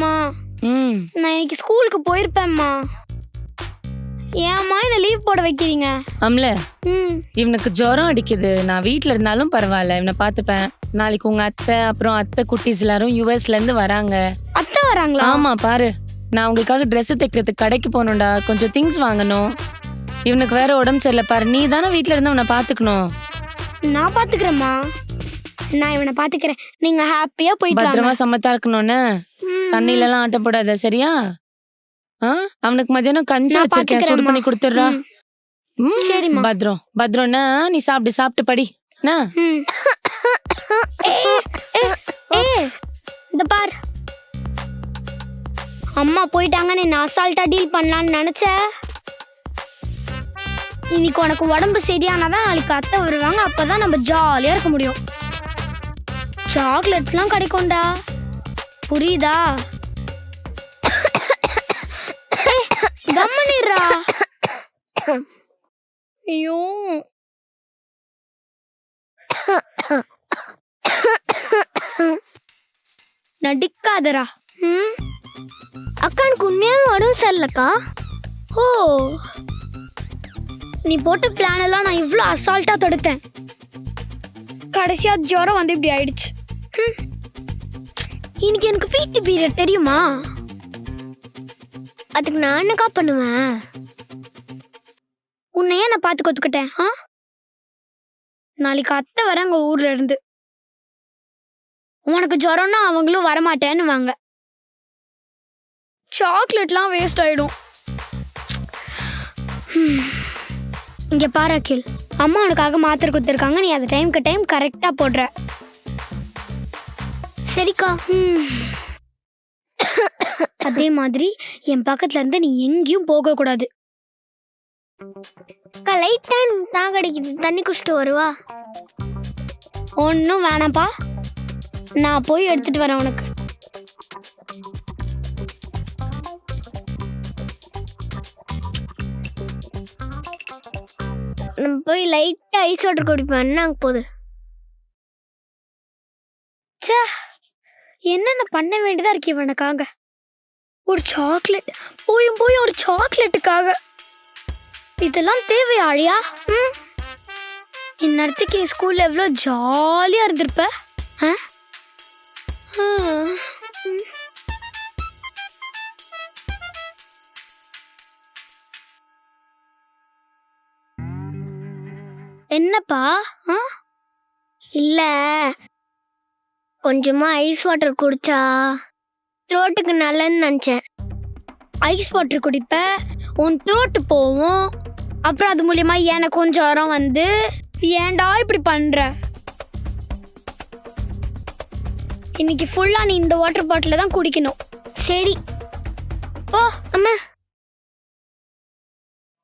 மா. நான் இன்னைக்கு ஸ்கூலுக்கு போயிருப்பேன்மா. ஏம்மா என்ன லீவ் போட வைக்கிறீங்க? அம்ல இவனுக்கு ஜுரம் அடிக்குது. நான் வீட்ல இருந்தாலும் பரவாயில்ல. இவனை பார்த்துப்பேன். நாளைக்கு உங்க அத்தை அப்புறம் அத்தை குட்டீஸ் எல்லாரும் யூஎஸ்ல இருந்து வராங்க. அத்தை வராங்களா? ஆமா பாரு. நான் உங்களுக்காக Dress தைக்கிறதுக்கு கடைக்கு போகணும்டா. கொஞ்சம் திங்ஸ் வாங்கணும். இவனுக்கு வேற உடம்பு சரியில்லை. பாரு நீ தானே வீட்ல இருந்து அவனை பாத்துக்கணும் நான் பாத்துக்கிறேம்மா நான் இவனை பாத்துக்கிறேன் நீங்க ஹாப்பியா போயிட்டு பத்திரமா சமத்தா இருக்கணும்னு. ம். தண்ணில எல்லாம் ஆட்ட போடாத சரியா? ஆ? அவனுக்கு மத்தியானம் கஞ்சி நான் வச்சிருக்கேன். சூடு பாத்துக்கிறேன்மா. பண்ணி கொடுத்துடுறா. ம். ம், சரிம்மா. பத்ரம். பத்ரம்னா நீ சாப்பிட்டு சாப்பிட்டு படி. என்ன ம். ஏய், ஏய், ஏய், இந்த பார். அம்மா போயிட்டாங்க நீ அசால்ட்டா டீல் பண்ணலாம்னு நினைச்ச? இன்னைக்கு உனக்கு உடம்பு சரியானாதான் நாளைக்கு அத்தை வருவாங்க. அப்பதான் நம்ம ஜாலியா இருக்க முடியும். சாக்லேட்ஸ்லாம் கிடைக்கும்டா. புரியுதா? ஏய், ஐயோ. நடிக்காதடா. ம்? அக்கா எனக்கு உண்மையாவே உடம்பு சரியில்லக்கா? ஓ. நீ போட்ட பிளான் எல்லாம் நான் இவ்வளோ அசால்ட்டாக தடுத்தேன். கடைசியாக ஜுரம் வந்து இப்படி ஆயிடுச்சு. ம். இன்னைக்கு எனக்கு பிடி பீரியட் தெரியுமா? அதுக்கு நான் என்னக்கா பண்ணுவேன்? உன்னை ஏன் நான் பார்த்து கொத்துக்கிட்டேன் ஆ? நாளைக்கு அத்தை வராங்க ஊர்ல இருந்து. உனக்கு ஜுரம்னா அவங்களும் வரமாட்டேன்னு வாங்க சாக்லேட்லாம் வேஸ்ட் ஆயிடும். இங்கே பாரு அகில். அம்மா உனக்காக மாத்திரை கொடுத்துருக்காங்க நீ அந்த டைம்க்கு டைம் கரெக்டாக போடுற. சரிக்கா. அதே மாதிரி என் பக்கத்துல இருந்து நீ எங்கேயும் போக கூடாது. லைட்டா தான் கிடைக்குது தண்ணி குடிச்சிட்டு வருவா. ஒன்றும் வேணாம்ப்பா. நான் போய் எடுத்துட்டு வரேன் உனக்கு. நம்ம போய் லைட்டா ஐஸ் வாட்டர் குடிப்போம். என்ன போகுது? ச்சே. என்னென்ன பண்ண வேண்டியதா இருக்கு இவனுக்காக? ஒரு சாக்லேட் போயும் போய் ஒரு சாக்லேட்டுக்காக இதெல்லாம் தேவையா அழியா? ம்? இந்நேரத்துக்கு என் ஸ்கூல்ல எவ்வளோ ஜாலியா இருந்திருப்ப? ஆ? ஆ. என்னப்பா? ஆ? இல்லை. கொஞ்சமா ஐஸ் வாட்டர் குடிச்சா த்ரோட்டுக்கு நல்லதுன்னு நினச்சேன். ஐஸ் வாட்டர் குடிப்ப உன் த்ரோட்டு போவோம். அப்புறம் அது மூலியமா எனக்கு கொஞ்சம் உரம் வந்து ஏன்டா இப்படி பண்ற? இன்னைக்கு ஃபுல்லா நீ இந்த வாட்டர் பாட்டில தான் குடிக்கணும். சரி. ஓ அம்மா.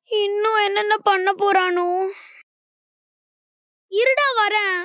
இன்னும் என்னென்ன பண்ண போறானோ? இருடா வரேன்.